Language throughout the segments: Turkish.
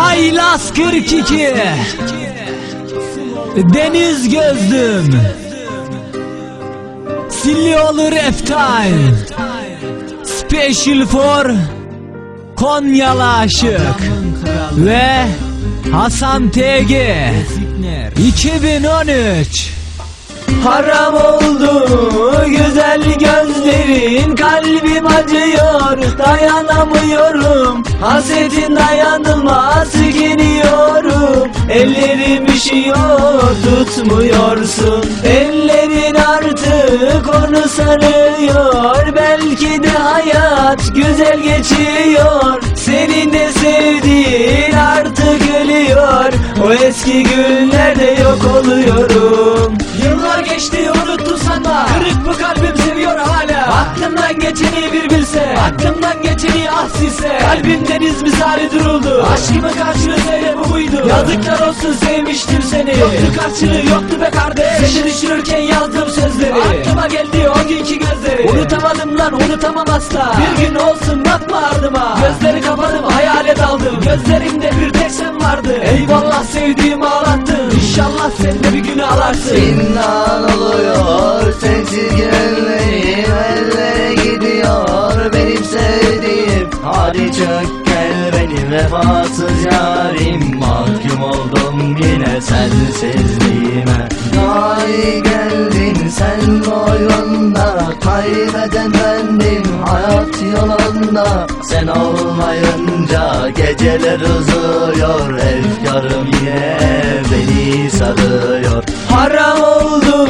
Haylaz 42 Deniz gözlüm. Silli olur F-Time Special for Konyalı aşık Ve Hasan TG 2013 Haram oldu güzel gözlerin Kalbim acıyor dayanamıyorum. Hasretin dayanılmaz Ellerim üşüyor tutmuyorsun. Ellerin artık onu sarıyor Belki de hayat güzel geçiyor. Senin de sevdiğin artık ölüyor. O eski günlerde yok oluyorum. Yıllar geçti unuttun sanma. Kırık bu kalbim seviyor hala? Aklımdan geçeni bir bilse. Aklımdan geçeni ah silse Kalbim deniz misali duruldu. Bu buydu Yazıklar olsun sevmiştim seni. Yoktu karşılığı yoktu be kardeş. Seni düşünürken yazdığım sözleri. Aklıma geldi o günkü gözleri. Unutamadım lan unutamam asla. Bir gün olsun bakma ardıma. Gözleri kapadım hayale daldım. Gözlerimde bir tek sen vardı. Eyvallah sevdiğim ağlattın. İnşallah sen de bir gün ağlarsın Zindan oluyor sensiz gönlüm Çök gel benim vefasız yarim Mahkum oldum yine sensizliğime. Dahi geldin sen boyunda Kaybeden bendim hayat yolunda. Sen olmayınca geceler uzuyor Efkarım yine beni sarıyor. Haram oldu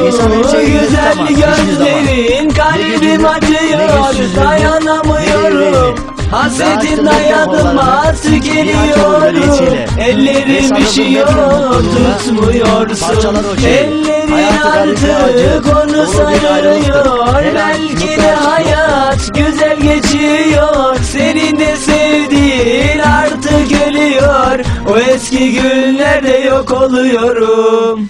güzel gözlerin Kalbim acıyor dayanamıyorum Hasretin dayanılmaz tükeniyorum içiyle. Ellerim üşüyor tutmuyorsun. Şeyi. Ellerin artık onu sarıyor. Belki de hayat güzel geçiyor. Senin de sevdiğin artık ölüyor. O eski günlerde yok oluyorum